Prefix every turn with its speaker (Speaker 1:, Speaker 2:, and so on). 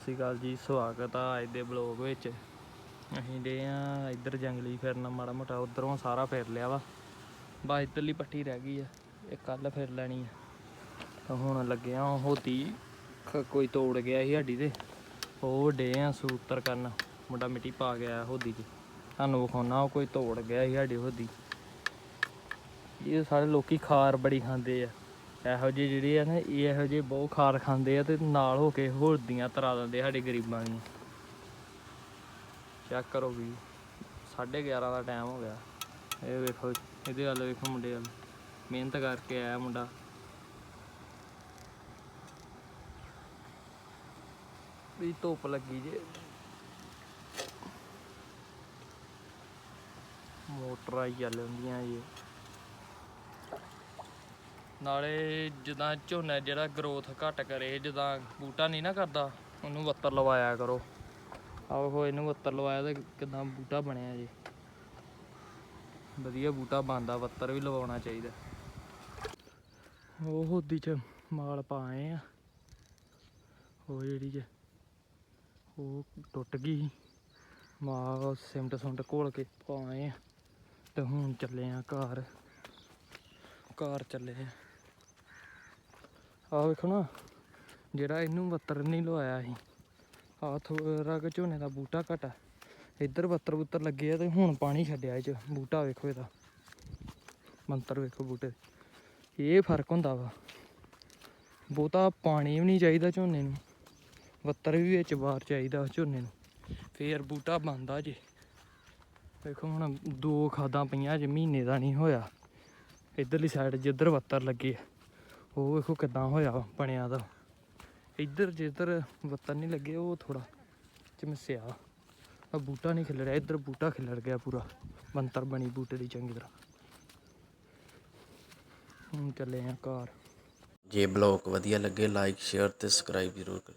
Speaker 1: ਸਤਿ ਸ਼੍ਰੀ ਅਕਾਲ ਜੀ, ਸਵਾਗਤ ਆ ਅੱਜ ਦੇ ਬਲੌਗ ਵਿੱਚ। ਅਸੀਂ ਡੇ ਆ ਇੱਧਰ ਜੰਗਲੀ ਫਿਰਨਾ, ਮਾੜਾ ਮੋਟਾ ਉਧਰੋਂ ਸਾਰਾ ਫਿਰ ਲਿਆ ਵਾ। ਬਸ ਇੱਧਰਲੀ ਪੱਟੀ ਰਹਿ ਗਈ ਆ, ਇਹ ਕੱਲ ਫਿਰ ਲੈਣੀ ਆ। ਤਾਂ ਹੁਣ ਲੱਗਿਆ ਹੋਤੀ, ਖ- ਕੋਈ ਤੋੜ ਗਿਆ ਸੀ ਸਾਡੀ ਤੇ। ਉਹ ਡੇ ਆ ਸੂਤਰ ਕਰਨ, ਮੁੰਡਾ ਮਿੱਟੀ ਪਾ ਗਿਆ ਹੋਦੀ 'ਚ ਤੁਹਾਨੂੰ ਵਿਖਾਉਣਾ ਉਹ ਕੋਈ ਤੋੜ ਗਿਆ ਸੀ ਸਾਡੀ ਹੋਦੀ। ਇਹ ਸਾਰੇ ਲੋਕੀ ਖਾਰ ਬੜੀ ਖਾਂਦੇ ਆ। ਇਹੋ ਜਿਹੇ ਜਿਹੜੇ ਆ ਨਾ, ਇਹ ਇਹੋ ਜਿਹੇ ਬਹੁਤ ਖਾਰ ਖਾਂਦੇ ਆ ਤੇ ਨਾਲ ਹੋ ਕੇ ਹੋਰਦੀਆਂ ਤਰਾ ਦਿੰਦੇ ਸਾਡੇ ਗਰੀਬਾਂ ਨੂੰ ਚੈੱਕ ਕਰੋ ਵੀ 11:30 ਦਾ ਟਾਈਮ ਹੋ ਗਿਆ। ਇਹ ਵੇਖੋ, ਇਹਦੇ ਵੱਲ ਵੇਖੋ ਮੁੰਡੇ ਵੱਲ। ਮਿਹਨਤ ਕਰਕੇ ਆਇਆ ਮੁੰਡਾ। ਵੀ ਧੁੱਪ ਲੱਗੀ ਜੇ। ਮੋਟਰਾਂ ਹੀ ਚੱਲ ਹੁੰਦੀਆਂ ਜੀ। ਨਾਲੇ ਜਿੱਦਾਂ ਝੋਨਾ ਜਿਹੜਾ ਗਰੋਥ ਘੱਟ ਕਰੇ, ਜਿੱਦਾਂ ਬੂਟਾ ਨਹੀਂ ਨਾ ਕਰਦਾ, ਉਹਨੂੰ ਵੱਤਰ ਲਵਾਇਆ ਕਰੋ। ਆਹੋ ਇਹਨੂੰ ਵੱਤਰ ਲਵਾਇਆ ਤੇ ਕਿਦਾਂ ਬੂਟਾ ਬਣਿਆ ਜੀ। ਵਧੀਆ ਬੂਟਾ ਬਣਦਾ, ਵੱਤਰ ਵੀ ਲਵਾਉਣਾ ਚਾਹੀਦਾ। ਉਹ ਹੋਦੀ ਚ ਮਾਲ ਪਾਏ ਆ। ਉਹ ਜਿਹੜੀ ਚ ਉਹ ਟੁੱਟ ਗਈ ਮਾਲ ਸਿਮਟ ਸੁਮਟ ਘੋਲ ਕੇ ਪਾਏ ਆ। ਤੇ ਹੁਣ ਚੱਲੇ ਆ ਘਰ। ਘਰ ਚੱਲੇ ਆ। ਆਹ ਵੇਖੋ ਨਾ ਜਿਹੜਾ ਇਹਨੂੰ ਬੱਤਰ ਨਹੀਂ ਲਵਾਇਆ ਸੀ। ਆਹ ਥੋੜਾ ਕੁ ਝੋਨੇ ਦਾ ਬੂਟਾ ਘਟਾ ਇੱਧਰ ਬੱਤਰ ਬੁੱਤਰ ਲੱਗੇ ਆ ਤੇ ਹੁਣ ਪਾਣੀ ਛੱਡਿਆ ਇਹ ਚ। ਬੂਟਾ ਵੇਖੋ ਇਹਦਾ। ਮੰਤਰ ਵੇਖੋ ਬੂਟੇ ਇਹ ਫ਼ਰਕ ਹੁੰਦਾ ਵਾ। ਬਹੁਤਾ ਪਾਣੀ ਵੀ ਨਹੀਂ ਚਾਹੀਦਾ ਝੋਨੇ ਨੂੰ। ਬੱਤਰ ਵੀ ਵਿੱਚ ਬਾਹਰ ਚਾਹੀਦਾ ਝੋਨੇ ਨੂੰ। ਫੇਰ ਬੂਟਾ ਬਣਦਾ ਜੇ। ਵੇਖੋ ਹੁਣ ਦੋ ਖਾਦਾਂ ਪਈਆਂ ਜੇ ਮਹੀਨੇ ਦਾ ਨਹੀਂ ਹੋਇਆ। ਇਧਰਲੀ ਸਾਈਡ ਜਿੱਧਰ ਬੱਤਰ ਲੱਗੇ ਆ, ਉਹ ਵੇਖੋ ਕਿਦਾਂ ਹੋਇਆ ਬਣਿਆ ਦਾ। ਇੱਧਰ ਜਿੱਧਰ ਬੱਤਰ ਨਹੀਂ ਲੱਗੇ, ਉਹ ਥੋੜਾ ਚਮਸਿਆ ਆ ਬੂਟਾ ਨਹੀਂ ਖਿਲਰਿਆ ਇੱਧਰ ਬੂਟਾ ਖਿਲਰ ਗਿਆ ਪੂਰਾ। ਬੰਤਰ ਬਣੀ ਬੂਟੇ ਦੀ ਚੰਗੀ ਤਰ੍ਹਾਂ। ਹੁਣ ਚੱਲੇ ਆ ਘਰ।
Speaker 2: ਜੇ ਬਲੌਗ ਵਧੀਆ ਲੱਗੇ, ਲਾਈਕ, ਸ਼ੇਅਰ ਤੇ ਸਬਸਕ੍ਰਾਈਬ ਜ਼ਰੂਰ ਕਰੋ